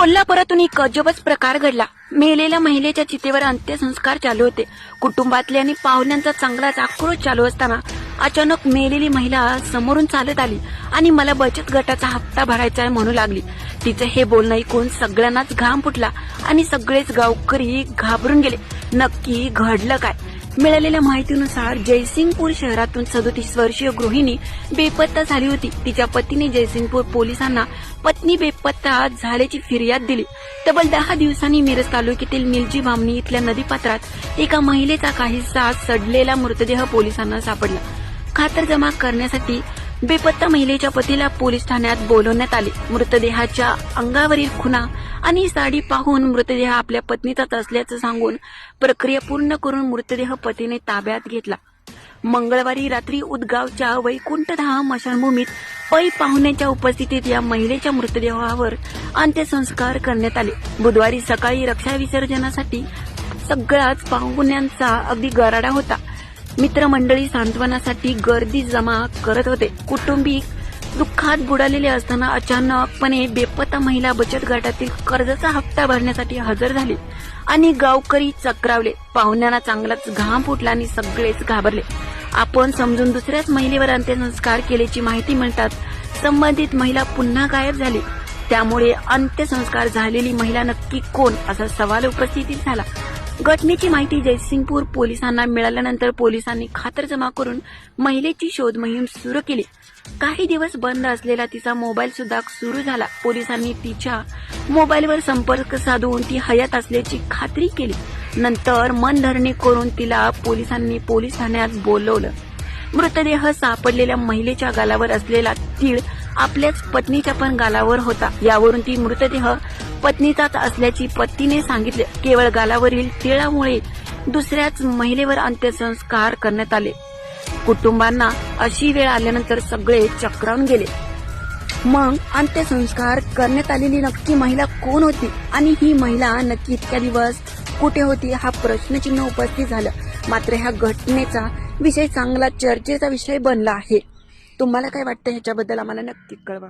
कोल्हापुरातून एक अजबच प्रकार घडला. मेलेल्या महिलेच्या चितेवर अंत्यसंस्कार चालू होते. कुटुंबातल्या आणि पाहुण्यांचा चांगलाच आक्रोश चालू असताना अचानक मेलेली महिला समोरून चालत आली आणि मला बचत गटाचा हप्ता भरायचा आहे म्हणू लागली. तिचं हे बोलणं ऐकून सगळ्यांनाच घाम फुटला आणि सगळेच गावकरी घाबरून गेले. नक्की घडलं काय? मिळालेल्या माहितीनुसार जयसिंगपूर शहरातून सदोतीस वर्षीय गृहिणी बेपत्ता झाली होती. तिच्या पतीने जयसिंगपूर पोलिसांना पत्नी बेपत्ता झाल्याची फिर्याद दिली. तब्बल दहा दिवसांनी मिरज तालुक्यातील निलजी बामणी इथल्या नदीपात्रात एका महिलेचा काहीसा सडलेला मृतदेह पोलिसांना सापडला. खातरजमा करण्यासाठी बेपत्ता महिलेच्या पतीला पोलीस ठाण्यात बोलवण्यात आले. मृतदेहाच्या अंगावरील खुणा आणि साडी पाहून मृतदेह आपल्या पत्नीचाच असल्याचं सांगून प्रक्रिया पूर्ण करून मृतदेह पतीने ताब्यात घेतला. मंगळवारी रात्री उदगावच्या वैकुंठधाम मशानभूमीत पै पाहुण्याच्या उपस्थितीत या महिलेच्या मृतदेहावर अंत्यसंस्कार करण्यात आले. बुधवारी सकाळी रक्षा विसर्जनासाठी सगळ्याच पाहुण्यांचा अगदी गराडा होता. मित्रमंडळी सांत्वनासाठी गर्दी जमा करत होते. कुटुंबिक दुःखात बुडालेले असताना अचानकपणे बेपत्ता महिला बचत गटातील कर्जाचा हप्ता भरण्यासाठी हजर झाली आणि गावकरी चक्रावले. पाहुण्यांना चांगलाच घाम फुटला आणि सगळेच घाबरले. आपण समजून दुसऱ्याच महिलेवर अंत्यसंस्कार केल्याची माहिती मिळतात संबंधित महिला पुन्हा गायब झाली. त्यामुळे अंत्यसंस्कार झालेली महिला नक्की कोण? असा सवाल उपस्थित झाला. घटनेची माहिती जयसिंगपूर पोलिसांना मिळाल्यानंतर पोलिसांनी खातरजमा करून महिलेची शोध मोहीम सुरू केली. काही दिवस बंद असलेला तिचा मोबाईल सुद्धा सुरू झाला. पोलिसांनी तिच्या मोबाईलवर संपर्क साधून ती हयात असल्याची खात्री केली. नंतर मनधरणी करून तिला पोलिसांनी पोलीस ठाण्यात बोलवलं. मृतदेह सापडलेल्या महिलेच्या गालावर असलेला तीळ आपल्याच पत्नीच्या पण गालावर होता. यावरून ती मृतदेह पत्नीचाच असल्याची पत्नीने सांगितले. केवळ गालावरील तिळामुळे दुसऱ्याच महिलेवर अंत्यसंस्कार करण्यात आले. कुटुंबांना अशी वेळ आल्यानंतर सगळे चक्रावून गेले. मग अंत्यसंस्कार करण्यात आलेली नक्की महिला कोण होती आणि ही महिला नक्की इतक्या दिवस कुठे होती हा प्रश्नचिन्ह उपस्थित झालं. मात्र ह्या घटनेचा विषय चांगला चर्चेचा विषय बनला आहे. तुम्हाला काय वाटतं ह्याच्याबद्दल आम्हाला नक्की कळवा.